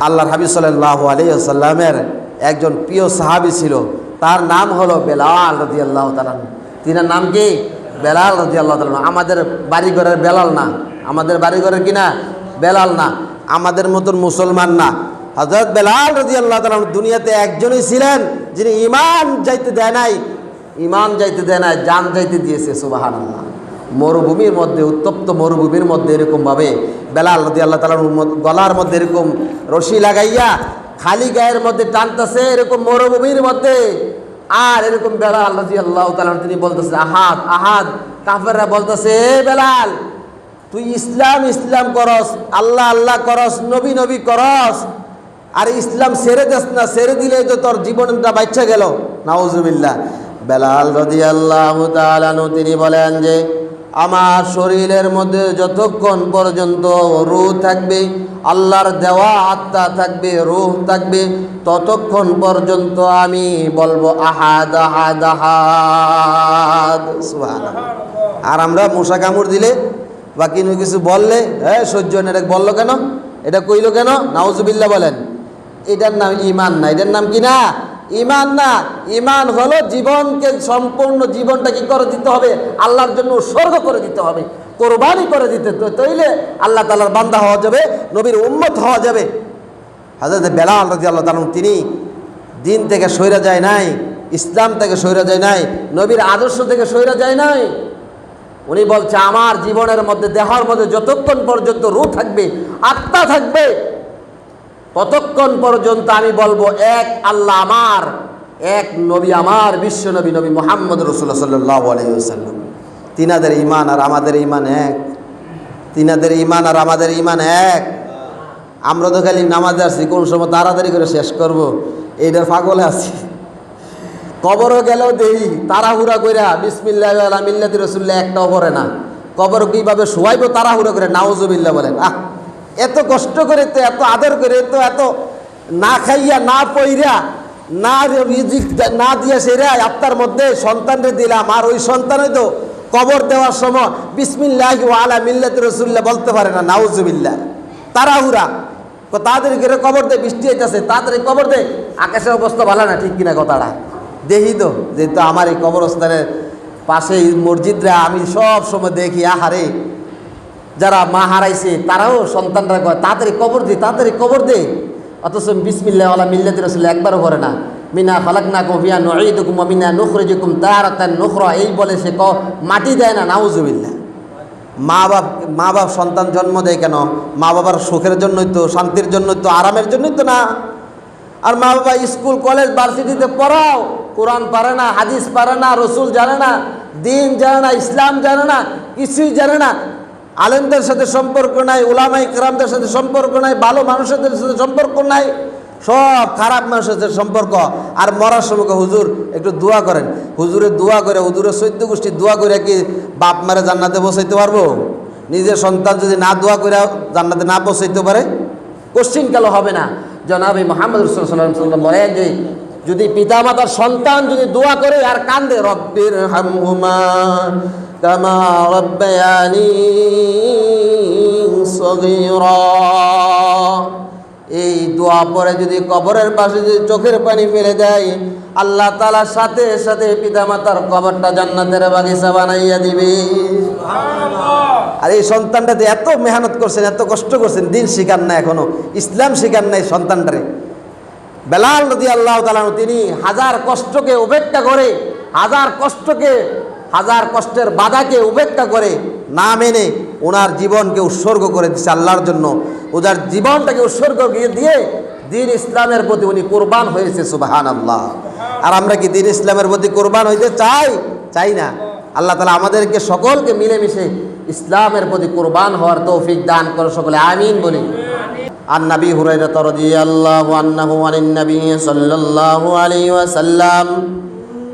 আল্লাহ হাবি সাল্লাহ আলিয়াল্লামের একজন প্রিয় সাহাবি ছিল। তার নাম হলো বেলাল রদি আল্লাহ তালান তিনার নাম কি? বেলাল রদি আল্লাহ তালান আমাদের বাড়িঘরের বেলাল না। আমাদের বাড়িঘরের কি না? বেলাল না। আমাদের মতন মুসলমান না। হজরত বেলাল রদি আল্লাহ তালান দুনিয়াতে একজনই ছিলেন যিনি ইমান যাইতে দেয় নাই। ইমান যাইতে দেয় নাই, জান যাইতে দিয়েছে সুবাহান আল্লাহ মরুভূমির মধ্যে, উত্তপ্ত মরুভূমির মধ্যে এরকমভাবে বেলাল রদি আল্লাহ তালার গলার মধ্যে এরকম রশি লাগাইয়া খালি গায়ের মধ্যে টানতেছে এরকম মরুভূমির মধ্যে। আর এরকম বেলাল রাজি আল্লাহ তালান তিনি বলতেছে, আহাদ আহাদ। কাফেররা বলতেছে, "এ বেলাল, তুই ইসলাম ইসলাম করস, আল্লাহ আল্লাহ করস, নবী নবী করস। আর ইসলাম সেরে দেস না সেরে দিলে তো তোর জীবনটা বাচ্চা গেল। নাউজুবিল্লাহ। বেলাল রদি আল্লাহ তিনি বলেন যে আমার শরীরের মধ্যে যতক্ষণ পর্যন্ত রুহ থাকবে, আল্লাহর দেওয়া আত্মা থাকবে, রুহ থাকবে, ততক্ষণ পর্যন্ত আমি বলব আহাদ আহাদ আহাদ। আর আমরা মশা কামড় দিলে বা কিনো কিছু বললে হ্যাঁ সহ্য হয় না, এটা বলল কেন? এটা কইলো কেন? নাউজুবিল্লাহ বলেন। এটার নাম ইমান না, এটার নাম কি না? ইমান না, ইমান হলো জীবনকে সম্পূর্ণ জীবনটা কি করে দিতে হবে? আল্লাহর জন্য উৎসর্গ করে দিতে হবে। কোরবানি করে দিতে তৈলে আল্লাহ তালার বান্দা হওয়া যাবে, নবীর উম্মত হওয়া যাবে। হাজরত বেলাল রাজি আল্লাহ তালন তিনি দিন থেকে সইরা যায় নাই, ইসলাম থেকে সইরা যায় নাই, নবীর আদর্শ থেকে সইরা যায় নাই। উনি বলছে, আমার জীবনের মধ্যে, দেহর মধ্যে যতক্ষণ পর্যন্ত রু থাকবে, আত্মা থাকবে ততক্ষণ পর্যন্ত আমি বলব, এক আল্লাহ আমার, এক নবী আমার, বিশ্ব নবী নবী মোহাম্মদ রসুল্লাহ সাল্লাহ আলহিসাল্লাম তিনাদের ইমান আর আমাদের ইমান এক। তিনাদের ইমান আর আমাদের ইমান এক। আমরা তো খালি নামাজে আসছি কোন সময় তাড়াতাড়ি করে শেষ করব। এইটার পাগলে আছি। কবরও গেলেও দেই, তাড়াহুড়া কইরা, বিসমিল্লাহ আলা মিল্লাতি রসুল্লাহ একটাও পড়ে না। কবর কীভাবে শোয়াইবো তাড়াহুড়া করে নাওজুবিল্লাহ বলেন, আহ। এত কষ্ট করে তো এত আদর করে তো এত না খাইয়া, না পইরা, না রিজিক না দিয়া সেরা আপনার মধ্যে সন্তানরে দিলাম। আর ওই সন্তানে তো কবর দেওয়ার সময় বিসমিল্লাহ আলা মিল্লাতি রসুল্লাহ বলতে পারে না, নাউজুবিল্লাহ। তাড়াহুড়া। তো তাদের ঘরে কবর দে বৃষ্টি হইতেছে, তাড়াতাড়ি কবর দে। আকাশের অবস্থা ভালো না, ঠিক কিনা কথাটা? দেখি তো, যেহেতু আমার এই কবরস্থানের পাশে মসজিদরা আমি সব সময় দেখি, আহারে! যারা মা হারাইছে, তারাও সন্তানরা কয়, তাড়াতাড়ি কবর দে, তাড়াতাড়ি কবর দে। অথচ বিসমিল্লাহ আলা মিল্লাতি রসুল একবারও করে না। মিনা ফালাক না কফিয়া নঈদুকুম মিনা নুখরিজুকুম তারাতান নুখরা। এই বলে সে ক মাটি দেয় না, নাউজুবিল্লাহ। মা বাপ মা বাপ সন্তান জন্ম দেয় কেন? মা বাবার সুখের জন্যই তো, শান্তির জন্যই তো, আরামের জন্যই তো না। আর মা বাবা স্কুল, কলেজ, ভার্সিটিতে পড়াও, কোরআন পারে না, হাদিস পারে না, রসুল জানে না, দিন জানে না, ইসলাম জানে না, কিছুই জানে না। আলেমদের সাথে সম্পর্ক নাই ওলামাই কেরামদের সাথে সম্পর্ক নাই, ভালো মানুষদের সাথে সম্পর্ক নাই, সব খারাপ মানুষের সাথে সম্পর্ক। আর মরার সময় হুজুর, একটু দোয়া করেন। হুজুরের দোয়া করে হুজুরের চৈদ্য গোষ্ঠী দোয়া করে কি বাপ মারে জান্নাতে বসাইতে পারব? নিজের সন্তান যদি না দোয়া করে জান্নাতে না বসাইতে পারে? কোশ্চিন কালো হবে না? জনাবি মোহাম্মদ রসুল সাল্লাম বলেন যে, যদি পিতামাতার সন্তান যদি দোয়া করে আর কান্দে রব্বির হামহুমা কামা রব্বায়ানি সগীরা এই দোয়া পরে যদি কবরের পাশে যদি চোখের পানি ফেলে দেয়, আল্লাহ তালার সাথে সাথে পিতামাতার কবরটা জান্নাতের বাগিচা বানাইয়া দিবে। আর এই সন্তানটাতে এত মেহনত করছেন, এত কষ্ট করছেন, দিন শিকার না এখনও, ইসলাম শিকার নাই সন্তানটারে। বেলাল নদী আল্লাহ তালানু তিনি হাজার কষ্টকে উপেক্ষা করে, হাজার কষ্টকে হাজার কষ্টের বাধাকে উপেক্ষা করে না মেনে ওনার জীবনকে উৎসর্গ করে দিচ্ছে আল্লাহর জন্য ওনার জীবনটাকে উৎসর্গ দিয়ে- দিয়ে দিন ইসলামের প্রতি উনি কোরবান হয়েছে সুবাহান আল্লাহ আর আমরা কি দিন ইসলামের প্রতি কোরবান হইতে চাই চাই না আল্লাহ তালা আমাদেরকে সকলকে মিলেমিশে ইসলামের প্রতি কোরবান হওয়ার তৌফিক দান করে সকলে আমিন বলি عن نبي هريرة رضي الله عنه عن النبي صلى الله عليه وسلم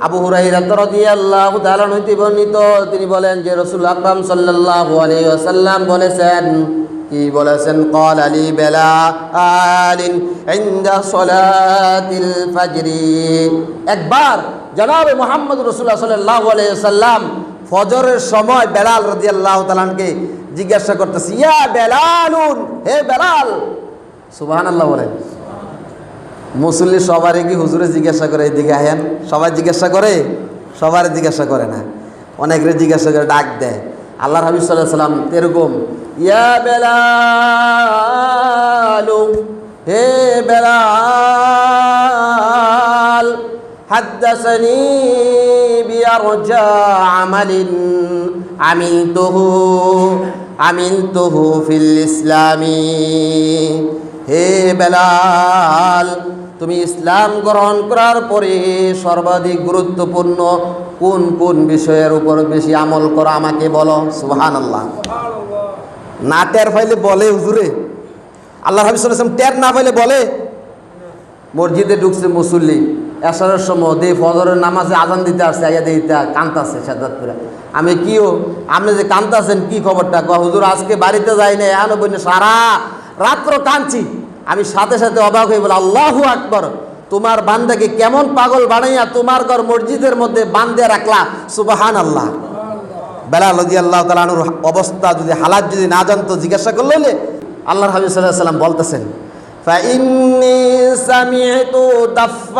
আবু হুরাইরা রাদিয়াল্লাহু তাআলা হইতে বর্ণিত তিনি বলেন যে রাসূল আকরাম সাল্লাল্লাহু আলাইহি ওয়াসাল্লাম বলেছেন কি বলেছেন قال لي بلال عند صلاة الفجر একবার জনাবে মুহাম্মদ রাসূলুল্লাহ সাল্লাল্লাহু আলাইহি ওয়াসাল্লাম ফজরের সময় বেলাল রাদিয়াল্লাহু তাআলাকে জিজ্ঞাসা করতেছে ইয়া বেলালুন হে বেলাল সুবাহান আল্লাহ বলেন মুসল্লি সবারই কি হুজুরে জিজ্ঞাসা করে, এদিকে আহেন? সবাই জিজ্ঞাসা করে সবার জিজ্ঞাসা করে না। অনেকের জিজ্ঞাসা করে, ডাক দেয়। আল্লাহ হাবিব সাল্লাহ সাল্লাম এরকম, ইয়া বেলা হে বেলাল, হাদ্দাসানি বিয়ারজা আমালিন আমি তহু ফিল ইসলামী, হে বেলাল তুমি ইসলাম গ্রহণ করার পরে সর্বাধিক গুরুত্বপূর্ণ কোন কোন বিষয়ের উপর বেশি আমল করো আমাকে বলো সুহান আল্লাহ না টের ফাইলে বলে হুজুরে। আল্লাহ হাবিব সাল্লাম টের না পাইলে বলে। মসজিদে ঢুকছে মুসল্লি, এসারের সময় দে ফজরের নামাজে আজান দিতে আসছে, আইয়া দিতে কান্তাছে সাদাতপুরে আমি কিও আপনি যে কান্তাছেন কি খবরটা? হুজুর, আজকে বাড়িতে যাই না এখনও সারা রাত্র কাঁদছি। আমি সাথে সাথে অবাক হয়ে বলে আল্লাহু আকবর তোমার বান্দাকে কেমন পাগল বানাইয়া তোমার ঘর মসজিদের মধ্যে বান্ধে রাখলা সুবাহান আল্লাহ বেলাল রদি আল্লাহ তালানুর অবস্থা যদি হালাত যদি না জানতো জিজ্ঞাসা করলে আল্লাহর হাবিব সাল্লাহ সাল্লাম বলতেছেন فإني سمعت دفاق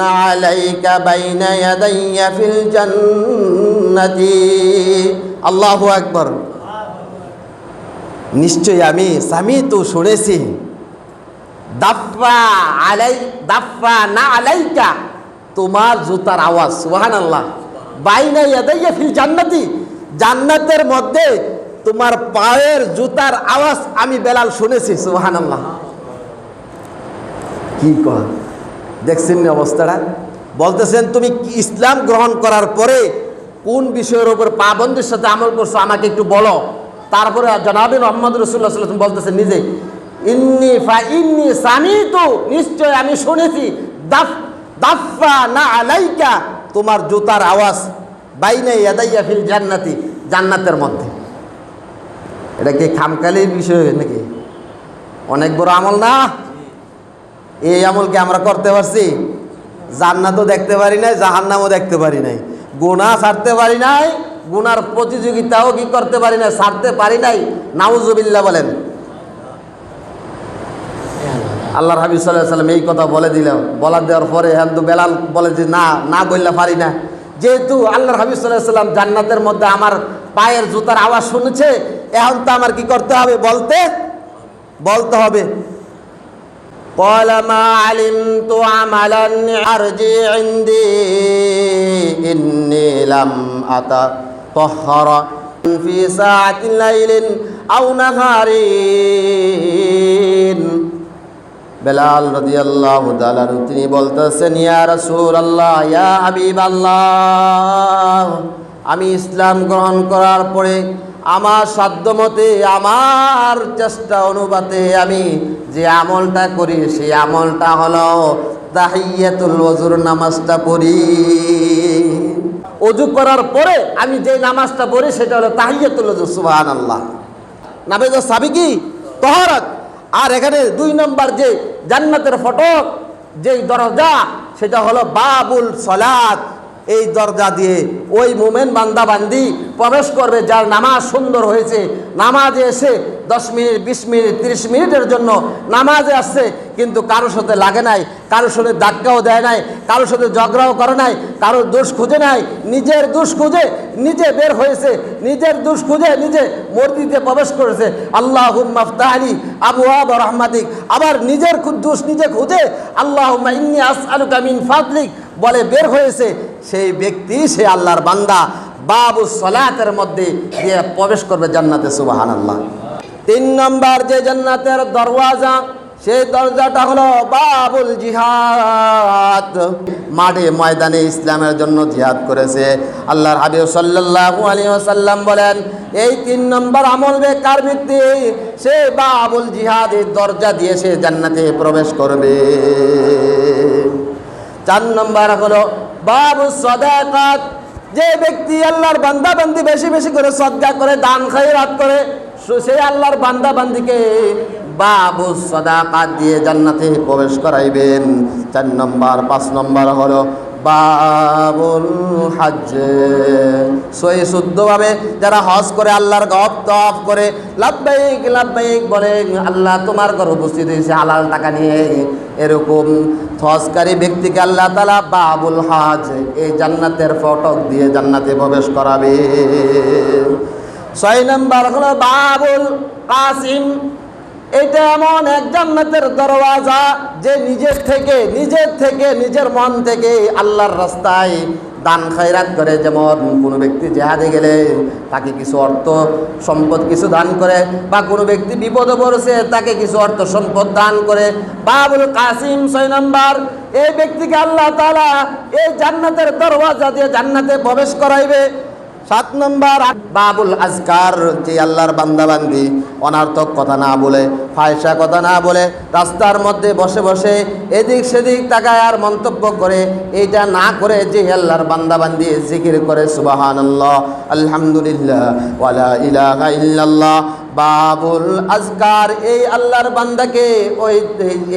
عليك بين يدي في الجنة الله أكبر নিশ্চয়ই আমি সামি তো শুনেছি। দাফা আলাই দাফা না আলাইকা? তোমার জুতার আওয়াজ সুহান আল্লাহ বাইনা ফিল জান্নাতি। জান্নাতের মধ্যে তোমার পায়ের জুতার আওয়াজ আমি বেলাল শুনেছি সুহান আল্লাহ কি কর? দেখছেন অবস্থাটা? বলতেছেন, তুমি ইসলাম গ্রহণ করার পরে কোন বিষয়ের উপর পাবন্দির সাথে আমল করছ? আমাকে একটু বলো। তারপরে জনাবি মোহাম্মদ রসুল্লাহ সাল্লাম বলতেছেন নিজে, ইন্নি ফা ইন্নি সামি তো নিশ্চয় আমি শুনেছি, দাফ দাফা না আলাইকা তোমার জুতার আওয়াজ, বাইনে ইয়াদাইয়া ফিল জান্নাতি, জান্নাতের মধ্যে। এটা কি খামকালির বিষয় নাকি? অনেক বড় আমল না? এই আমলকে আমরা করতে পারছি? জান্নাতও দেখতে পারি নাই, জাহান্নামও দেখতে পারি নাই। গুণা ছাড়তে পারি নাই গুনার প্রতিযোগিতাও কি করতে পারি না ছাড়তে পারি নাই নাউজুবিল্লাহ বলেন আল্লাহর হাবিব সাল্লাহ সাল্লাম এই কথা বলে দিল বলা দেওয়ার পরে হ্যাঁ তো বেলাল বলে যে না না বললে পারি না যেহেতু আল্লাহর হাবিব সাল্লাহ সাল্লাম জান্নাতের মধ্যে আমার পায়ের জুতার আওয়াজ শুনেছে এখন তো আমার কি করতে হবে বলতে বলতে হবে قال ما علمت عملا أرجي عندي إني لم أتطهر في ساعة ليل أو نهار বেলাল রাদিয়াল্লাহু তাআলা তিনি বলতেছেন ইয়া রাসূলুল্লাহ ইয়া হাবিবাল্লাহ আমি ইসলাম গ্রহণ করার পরে আমার সাধ্যমতে আমার চেষ্টা অনুপাতে আমি যে আমলটা করি সেই আমলটা হলো তাহিয়াতুল ওজুর নামাজটা পড়ি অজু করার পরে আমি যে নামাজটা পড়ি, সেটা হলো তাহিয়াতুল্লাহ ওজুর সুবহানাল্লাহ। নামাজের সাবি কি? তহরত। আর এখানে দুই নম্বর যে জান্নাতের ফটক, যেই দরজা, সেটা হলো বাবুল সলাত। এই দরজা দিয়ে ওই মোমেন বান্দা বান্দি প্রবেশ করবে, যার নামাজ সুন্দর হয়েছে। নামাজে এসে দশ মিনিট, বিশ মিনিট, তিরিশ মিনিটের জন্য নামাজে আসছে, কিন্তু কারোর সাথে লাগে নাই, কারোর সাথে ধাক্কাও দেয় নাই, কারোর সাথে ঝগড়াও করে নাই, কারোর দোষ খুঁজে নাই, নিজের দোষ খুঁজে নিজে বের হয়েছে, নিজের দোষ খুঁজে নিজে মসজিদে প্রবেশ করেছে। আল্লাহ মাফতাহানি আবু আব রহমাদিক আবার নিজের দোষ নিজে খুঁজে আল্লাহ ইন্নি আস আলুকা মিন ফাদলিক বলে বের হয়েছে, সেই ব্যক্তি, সে আল্লাহর বান্দা। বাবু সলাতের মধ্যে দিয়ে প্রবেশ করবে জান্নাতে সুবাহান আল্লাহ তিন নম্বর যে জান্নাতের দরওয়াজা, সেই দরজাটা হলো বাবুল জিহাদ। মাঠে ময়দানে ইসলামের জন্য জিহাদ করেছে। আল্লাহর হাবিব সাল্লাল্লাহু আলাইহি ওয়াসাল্লাম বলেন, এই তিন নম্বর আমল বে কার ব্যক্তি সে বাবুল জিহাদের দরজা দিয়ে সে জান্নাতে প্রবেশ করবে। চার নম্বর হলো, বাবু সদাকাত। যে ব্যক্তি আল্লাহর বান্দা বান্দি বেশি বেশি করে সদ্গা করে, দান খাই রাত করে সেই আল্লাহর বান্দা বান্দিকে বাবু সদাকাত দিয়ে জান্নাতে প্রবেশ করাইবেন। চার নম্বর, পাঁচ নম্বর হলো বাবুল হজ সই শুদ্ধভাবে যারা হজ করে, আল্লাহর গপ তপ করে, লাভবাহিক লাভবাহিক বলে আল্লাহ তোমার ঘর উপস্থিত হয়েছে, হালাল টাকা নিয়ে। এরকম হজকারী ব্যক্তিকে আল্লাহ তালা বাবুল হাজ এই জান্নাতের ফটক দিয়ে জান্নাতে প্রবেশ করাবে। ছয় নম্বর হলো বাবুল কাসিম এটা এমন এক জান্নাতের দরওয়াজা যে নিজের থেকে নিজের থেকে, নিজের মন থেকে আল্লাহর রাস্তায় দান খায়রাত করে। যেমন কোনো ব্যক্তি জেহাদে গেলে তাকে কিছু অর্থ সম্পদ কিছু দান করে, বা কোনো ব্যক্তি বিপদে পড়েছে তাকে কিছু অর্থ সম্পদ দান করে। বাবুল কাসিম ছয় নম্বর, এই ব্যক্তিকে আল্লাহ তালা এই জান্নাতের দরওয়াজা দিয়ে জান্নাতে প্রবেশ করাইবে। সাত নম্বর বাবুল আজকার, যে আল্লাহর বান্দাবান্দি, অনার্থক কথা না বলে, ফায়সা কথা না বলে, রাস্তার মধ্যে বসে বসে এদিক সেদিক তাকায় আর মন্তব্য করে, এইটা না করে যে আল্লাহর বান্দাবান্দি জিকির করে সুবাহান আলহামদুলিল্লাহ ওয়ালা ইল্লাল্লাহ। বাবুল আজকার, এই আল্লাহর বান্দাকে ওই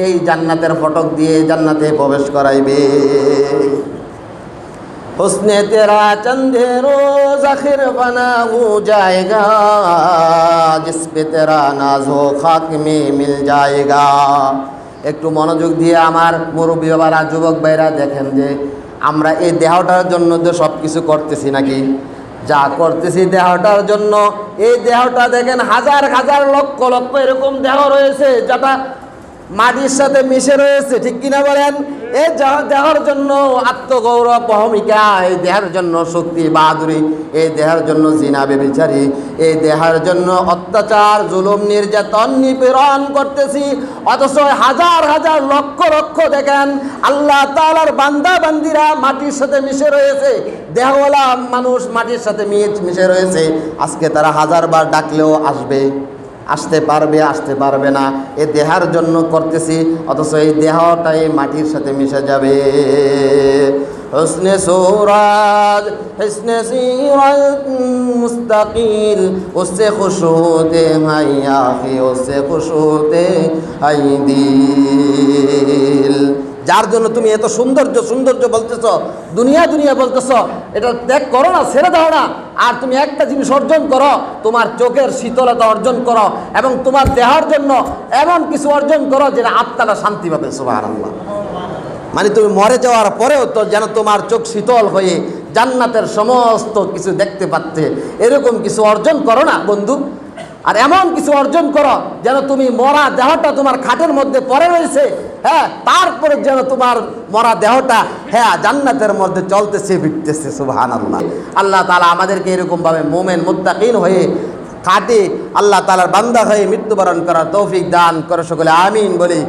এই জান্নাতের ফটক দিয়ে জান্নাতে প্রবেশ করাইবে। حسن তেরা چند روز آخر بنا ہو جائے گا جس پہ تیرا ناز و خاک একটু মনোযোগ দিয়ে আমার মুরব্বী বাবারা, যুবক ভাইরা দেখেন যে আমরা এই দেহটার জন্য তো সব কিছু করতেছি নাকি? যা করতেছি দেহটার জন্য, এই দেহটা দেখেন হাজার হাজার লক্ষ লক্ষ এরকম দেহ রয়েছে, যেটা মাটির সাথে মিশে রয়েছে, ঠিক কিনা বলেন? দেহ- দেহের জন্য আত্মগৌরব, ভূমিকা এই দেহের জন্য শক্তি, বাহাদুরি এই দেহের জন্য জিনা বেবিচারি এই দেহের জন্য অত্যাচার, জুলুম, নির্যাতন, নিপীড়ন করতেছি। অথচ হাজার হাজার লক্ষ লক্ষ দেখেন, আল্লাহ তালার বান্দা, বান্দিরা মাটির সাথে মিশে রয়েছে। দেহওয়ালা মানুষ মাটির সাথে মিশ রয়েছে। আজকে তারা হাজারবার ডাকলেও আসবে। আসতে পারবে আসতে পারবে না। এ দেহার জন্য করতেছি, অথচ এই দেহটা মাটির সাথে মিশে যাবে। হসনে সৌরাজ, হসনে মুস্তাকিল, ওসে খুশ হতে হাই আসে খুশ হতে হাই দিল। যার জন্য তুমি এত সৌন্দর্য সৌন্দর্য বলতেছ, দুনিয়া দুনিয়া বলতেছ, এটা ত্যাগ করো না, ছেড়ে দাও না। আর তুমি একটা জিনিস অর্জন করো, তোমার চোখের শীতলতা অর্জন করো এবং তোমার দেহার জন্য এমন কিছু অর্জন করো যেটা আত্মাটা শান্তি পাবে সুবাহ আল্লাহ মানে তুমি মরে যাওয়ার পরেও তো যেন তোমার চোখ শীতল হয়ে জান্নাতের সমস্ত কিছু দেখতে পাচ্ছে এরকম কিছু অর্জন করো না, বন্ধু। আর এমন কিছু অর্জন করো যেন তুমি মরা দেহটা তোমার খাটের মধ্যে পড়ে রয়েছে হ্যাঁ তারপরে যেন তোমার মরা দেহটা হ্যাঁ জান্নাতের মধ্যে চলতেছে, ফিরতেছে সুবহান আল্লাহ আল্লাহ তালা আমাদেরকে এরকমভাবে মোমেন, মুত্তাকিন হয়ে খাটে আল্লাহ তালার বান্দা হয়ে মৃত্যুবরণ করা তৌফিক দান করে সকলে, আমিন বলি।